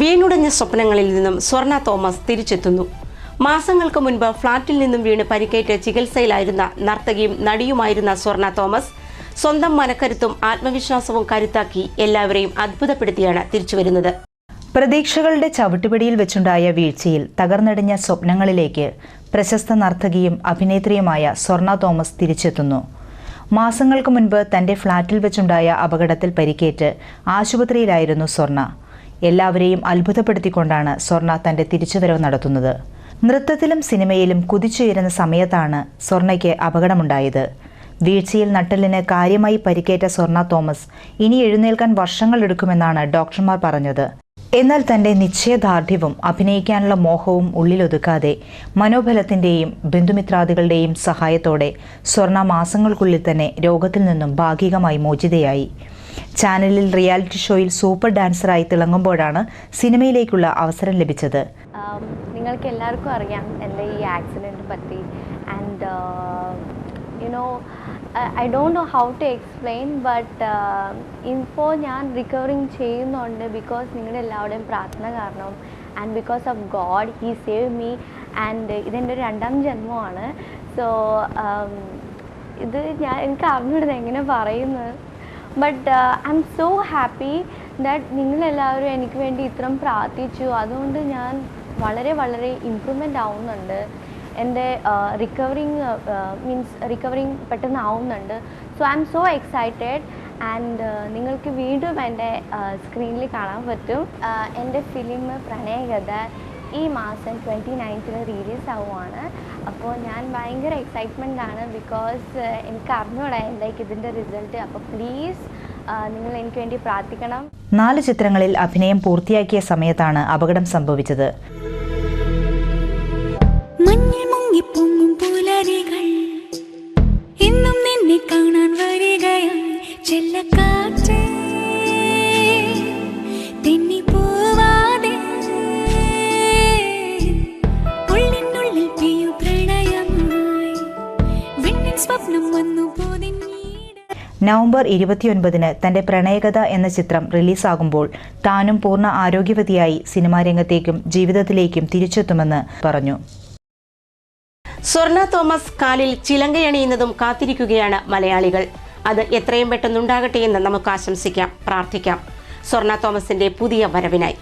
വീണുടഞ്ഞ സ്വപ്നങ്ങളിൽ നിന്നും സ്വർണ തോമസ് തിരിച്ചെത്തുന്നു. മാസങ്ങൾക്ക് മുൻപ് ഫ്ളാറ്റിൽ നിന്നും വീണ് പരിക്കേറ്റ് ചികിത്സയിലായിരുന്ന നർത്തകിയും നടിയുമായിരുന്ന സ്വർണ തോമസ് സ്വന്തം മനക്കരുത്തും ആത്മവിശ്വാസവും കരുത്താക്കി എല്ലാവരെയും അത്ഭുതപ്പെടുത്തിയാണ് തിരിച്ചുവരുന്നത്. പ്രതീക്ഷകളുടെ ചവിട്ടുപിടിയിൽ വെച്ചുണ്ടായ വീഴ്ചയിൽ തകർന്നടിഞ്ഞ സ്വപ്നങ്ങളിലേക്ക് പ്രശസ്ത നർത്തകിയും അഭിനേത്രിയുമായ സ്വർണ തോമസ് തിരിച്ചെത്തുന്നു. മാസങ്ങൾക്ക് മുൻപ് തന്റെ ഫ്ളാറ്റിൽ വെച്ചുണ്ടായ അപകടത്തിൽ പരിക്കേറ്റ് ആശുപത്രിയിലായിരുന്നു സ്വർണ. എല്ലാവരെയും അത്ഭുതപ്പെടുത്തിക്കൊണ്ടാണ് സ്വർണ തന്റെ തിരിച്ചുവരവ് നടത്തുന്നത്. നൃത്തത്തിലും സിനിമയിലും കുതിച്ചുയരുന്ന സമയത്താണ് സ്വർണയ്ക്ക് അപകടമുണ്ടായത്. വീഴ്ചയിൽ നട്ടലിന് കാര്യമായി പരിക്കേറ്റ സ്വർണ തോമസ് ഇനി എഴുന്നേൽക്കാൻ വർഷങ്ങളെടുക്കുമെന്നാണ് ഡോക്ടർമാർ പറഞ്ഞത്. എന്നാൽ തന്റെ നിശ്ചയദാർഢ്യവും അഭിനയിക്കാനുള്ള മോഹവും ഉള്ളിലൊതുക്കാതെ മനോബലത്തിന്റെയും ബന്ധുമിത്രാദികളുടെയും സഹായത്തോടെ സ്വർണ മാസങ്ങൾക്കുള്ളിൽ തന്നെ രോഗത്തിൽ നിന്നും ഭാഗികമായി മോചിതയായി. ചാനലിൽ റിയാലിറ്റി ഷോയിൽ സൂപ്പർ ഡാൻസറായി തിളങ്ങുമ്പോഴാണ് സിനിമയിലേക്കുള്ള അവസരം ലഭിച്ചത്. നിങ്ങൾക്ക് എല്ലാവർക്കും അറിയാം എന്റെ ഈ ആക്സിഡന്റ് പറ്റി. And you know I don't know how to explain but ഇപ്പോൾ ഞാൻ റിക്കവറിങ് ചെയ്യുന്നുണ്ട് ബിക്കോസ് നിങ്ങളുടെ എല്ലാവരുടെയും പ്രാർത്ഥന കാരണം and because of God he save me and ഇതെന്റെ രണ്ടാം ജന്മമാണ്. സോ ഇത് ഞാൻ എനിക്ക് അറിഞ്ഞിടുന്നത് എങ്ങനെ പറയുന്നത്. But I'm so happy that നിങ്ങളെല്ലാവരും എനിക്ക് വേണ്ടി ഇത്രയും പ്രാർത്ഥിച്ചു. അതുകൊണ്ട് ഞാൻ വളരെ വളരെ ഇമ്പ്രൂവ്മെന്റ് ആവുന്നുണ്ട്. എന്റെ റിക്കവറിങ് മീൻസ് റിക്കവറിങ് പെട്ടെന്ന് ആവുന്നുണ്ട്. So I'm so excited and നിങ്ങൾക്ക് വീണ്ടും എന്റെ സ്ക്രീനിൽ കാണാൻ പറ്റും. ആഹ് എന്റെ ഫിലിം പ്രണയകഥ ഈ മാസം ട്വന്റി നയൻത്തിന് റിലീസ് ആവുകയാണ് അപ്പോൾ ഞാൻ ഭയങ്കര എക്സൈറ്റ്മെന്റ് ആണ് ബിക്കോസ് എനിക്ക് അറിഞ്ഞൂടാ എന്തായിരിക്കും ഇതിന്റെ റിസൾട്ട് അപ്പോൾ പ്ലീസ് നിങ്ങൾ എനിക്ക് വേണ്ടി പ്രാർത്ഥിക്കണം. നാല് ചിത്രങ്ങളിൽ അഭിനയം പൂർത്തിയാക്കിയ സമയത്താണ് അപകടം സംഭവിച്ചത്. മഞ്ഞിൽ പുലരികൾ ഇന്നും നിന്നെ കാണാൻ വരികയായി. ചെല്ലക്കാറ്റ് നവംബർ ഇരുപത്തിയൊൻപതിന് തന്റെ പ്രണയകഥ എന്ന ചിത്രം റിലീസാകുമ്പോൾ താനും പൂർണ ആരോഗ്യവതിയായി സിനിമാ രംഗത്തേക്കും ജീവിതത്തിലേക്കും തിരിച്ചെത്തുമെന്ന് പറഞ്ഞു. സ്വർണ തോമസ് കാലിൽ ചിലങ്കയണിയുന്നതും കാത്തിരിക്കുകയാണ് മലയാളികൾ. അത് എത്രയും പെട്ടെന്നുണ്ടാകട്ടെ എന്ന് നമുക്ക് ആശംസിക്കാം പ്രാർത്ഥിക്കാം. സ്വർണ തോമസിന്റെ പുതിയ വരവിനായി.